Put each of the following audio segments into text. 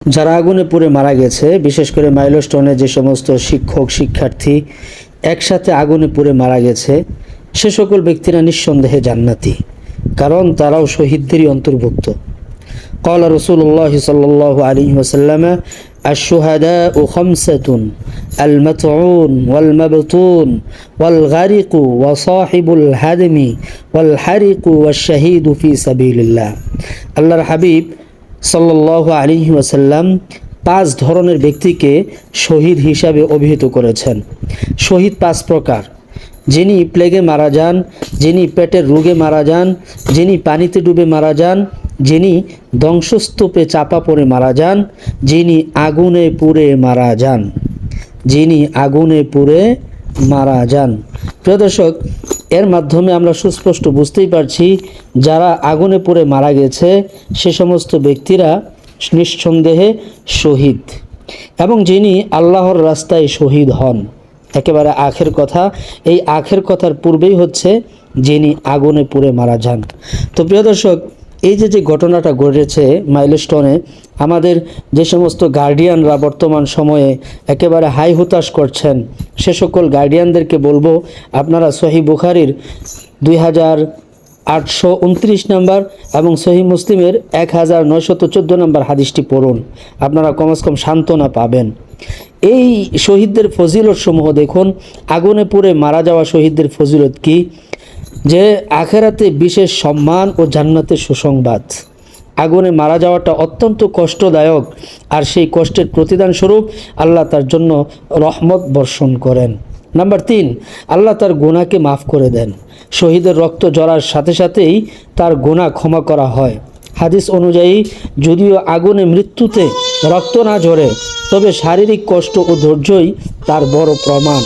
যারা আগুনে পুড়ে মারা গেছে বিশেষ করে মাইলস্টোনে যে সমস্ত শিক্ষক শিক্ষার্থী একসাথে আগুনে পুড়ে মারা গেছে সে সকল ব্যক্তিরা নিঃসন্দেহে জান্নাতি কারণ তারাও শহীদদেরই অন্তর্ভুক্ত قال رسول الله صلى الله عليه وسلم الشهداء خمسة المطعون والمبطون والغرق وصاحب الهدم والحرق والشهيد في سبيل الله আল্লাহর হাবিব সাল্লাহ আলী ওয়াসাল্লাম পাঁচ ধরনের ব্যক্তিকে শহীদ হিসাবে অভিহিত করেছেন। শহীদ পাঁচ প্রকার। যিনি প্লেগে মারা যান, যিনি পেটের রোগে মারা যান, যিনি পানিতে ডুবে মারা যান, যিনি ধ্বংসস্তূপে চাপা পড়ে মারা যান, যিনি আগুনে পুড়ে মারা যান। যিনি আগুনে পুড়ে মারা যান। প্রিয় দর্শক এর মাধ্যমে আমরা সুস্পষ্ট বুঝতেই পারছি, যারা আগুনে পুড়ে মারা গেছে, সে সমস্ত ব্যক্তিরা নিঃসন্দেহে শহীদ। এবং যিনি আল্লাহর রাস্তায় শহীদ হন, একেবারে আখের কথা। এই আখের কথার পূর্বেই হচ্ছে যিনি আগুনে পুড়ে মারা যান। তো প্রিয় দর্শক এই যে যে ঘটনাটা ঘটেছে মাইলস্টোনে, আমাদের যে সমস্ত গার্ডিয়ানরা বর্তমান সময়ে একেবারে হাই হুতাশ করছেন, সে সকল গার্ডিয়ানদেরকে বলব, আপনারা সহি বুখারির দুই হাজার আটশো উনত্রিশ নাম্বার এবং সহি মুসলিমের এক হাজার নয়শত চোদ্দ নম্বর হাদিসটি পড়ুন। আপনারা কমস কম সান্ত্বনা পাবেন। এই শহীদদের ফজিলত সমূহ দেখুন, আগুনে পুড়ে মারা যাওয়া শহীদদের ফজিলত কি? যে আখেরাতে বিশেষ সম্মান ও জান্নাতের সুসংবাদ। আগুনে মারা যাওয়াটা অত্যন্ত কষ্টদায়ক আর সেই কষ্টের প্রতিদান স্বরূপ আল্লাহ তার জন্য রহমত বর্ষণ করেন। নাম্বার তিন, আল্লাহ তার গোনাকে মাফ করে দেন। শহীদের রক্ত জড়ার সাথে সাথেই তার গোনা ক্ষমা করা হয়। হাদিস অনুযায়ী, যদিও আগুনে মৃত্যুতে রক্ত না ঝরে, তবে শারীরিক কষ্ট ও ধৈর্যই তার বড় প্রমাণ।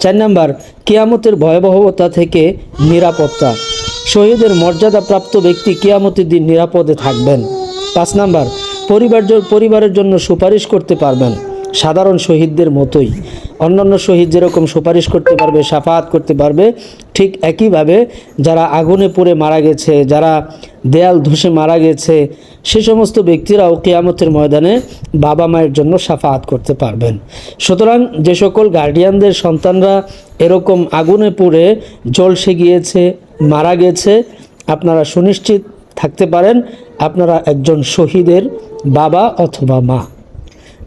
চার নাম্বার কিয়ামতের ভয়াবহতা থেকে নিরাপত্তা। শহীদের মর্যাদাপ্রাপ্ত ব্যক্তি কিয়ামতের দিন নিরাপদে থাকবেন। পাঁচ নাম্বার পরিবার পরিবারের জন্য সুপারিশ করতে পারবেন। সাধারণ শহীদদের মতোই। অন্যান্য শহীদ যেরকম সুপারিশ করতে পারবে সাফাত করতে পারবে, ঠিক একইভাবে যারা আগুনে পুড়ে মারা গেছে, যারা দেয়াল ধসে মারা গেছে, সে সমস্ত ব্যক্তিরাও কেয়ামতের ময়দানে বাবা মায়ের জন্য সাফাত করতে পারবেন। সুতরাং যে সকল গার্ডিয়ানদের সন্তানরা এরকম আগুনে পুড়ে জলসে গিয়েছে, মারা গেছে, আপনারা সুনিশ্চিত থাকতে পারেন, আপনারা একজন শহীদের বাবা অথবা মা।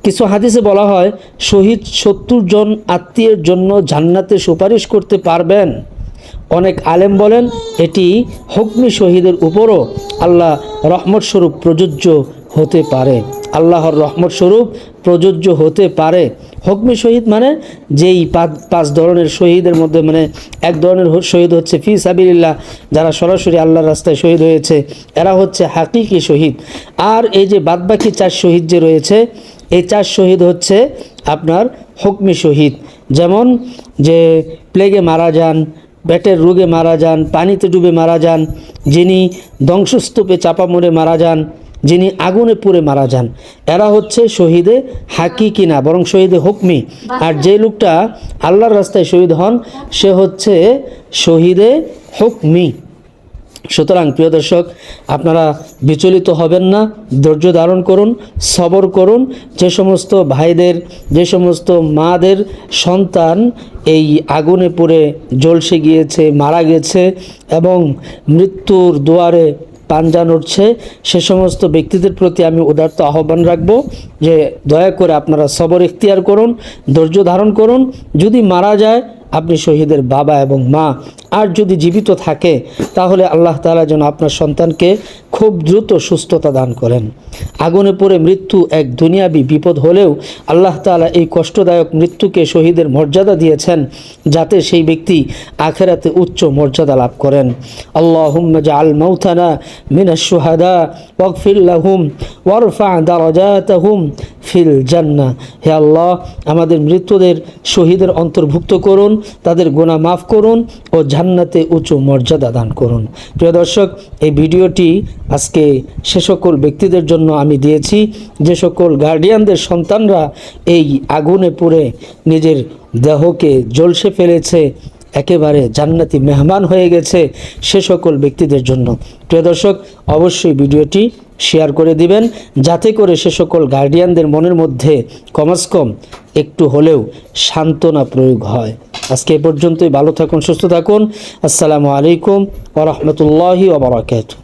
কিছু হাদিসে বলা হয়, শহীদ সত্তর জন আত্মীয়ের জন্য জান্নাতে সুপারিশ করতে পারবেন। অনেক আলেম বলেন, এটি হুকমি শহীদের উপরও আল্লাহ রহমত স্বরূপ প্রযোজ্য হতে পারে। আল্লাহর রহমত স্বরূপ প্রযোজ্য হতে পারে। হকমি শহীদ মানে যেই পাঁচ ধরনের শহীদের মধ্যে মানে এক ধরনের শহীদ হচ্ছে ফি সাবিল্লাহ যারা সরাসরি আল্লাহর রাস্তায় শহীদ হয়েছে, এরা হচ্ছে হাকিকি শহীদ। আর এই যে বাদবাকি চার শহীদ যে রয়েছে এই চার শহীদ হচ্ছে আপনার হুকমি শহীদ। যেমন যে প্লেগে মারা যান, ব্যাটের রোগে মারা যান, পানিতে ডুবে মারা যান, যিনি ধ্বংসস্তূপে চাপা মরে মারা যান, যিনি আগুনে পুড়ে মারা যান, এরা হচ্ছে শহীদে হাকি কিনা বরং শহীদে হুকমি। আর যে লোকটা আল্লাহর রাস্তায় শহীদ হন, সে হচ্ছে শহীদে হুকমি। সুতরাং প্রিয় দর্শক, আপনারা বিচলিত হবেন না, ধৈর্য ধারণ করুন, সবর করুন। যে সমস্ত ভাইদের, যে সমস্ত মাদের সন্তান এই আগুনে পুড়ে জ্বলসে গিয়েছে, মারা গেছে এবং মৃত্যুর দুয়ারে পাঞ্জা নড়ছে, সে সমস্ত ব্যক্তিদের প্রতি আমি উদার্ত আহ্বান রাখব যে দয়া করে আপনারা সবর ইখতিয়ার করুন, ধৈর্য ধারণ করুন। যদি মারা যায়, আপনি শহীদের বাবা এবং মা। আর যদি জীবিত থাকে, তাহলে আল্লাহ তাআলা যেন আপনার সন্তানকে খুব দ্রুত সুস্থতা দান করেন। আগুনে পড়ে মৃত্যু এক দুনিয়াবি বিপদ হলেও আল্লাহ তাআলা এই কষ্টদায়ক মৃত্যুকে শহীদের মর্যাদা দিয়েছেন, যাতে সেই ব্যক্তি আখেরাতে উচ্চ মর্যাদা লাভ করেন। আল্লাহ জাআল মাউতানা মিনাশ শুহাদা ওয়াগফির লাহুম ওয়ারফা দারাজাতাহুম ফিল জান্নাহ। হে আল্লাহ, আমাদের মৃত্যুদের শহীদের অন্তর্ভুক্ত করুন, তাদের গুনাহ মাফ করুন ও জান্নাতে উঁচু মর্যাদা দান করুন। প্রিয় দর্শক, এই ভিডিওটি আজকে সে সকল ব্যক্তিদের জন্য আমি দিয়েছি। যে সকল গার্ডিয়ানদের সন্তানরা এই আগুনে পুড়ে নিজের দেহকে জলসে ফেলেছে, একেবারে জান্নাতি মেহমান হয়ে গেছে সে সকল ব্যক্তিদের জন্য। প্রিয় দর্শক, অবশ্যই ভিডিওটি শেয়ার করে দিবেন, যাতে করে সে সকল গার্ডিয়ানদের মনের মধ্যে কমাস কম একটু হলেও সান্ত্বনা প্রয়োগ হয়। আজকে এ পর্যন্তই ভালো থাকুন সুস্থ থাকুন। আসসালামু আলাইকুম ওরহমতুল্লাহি ওবরাকাতু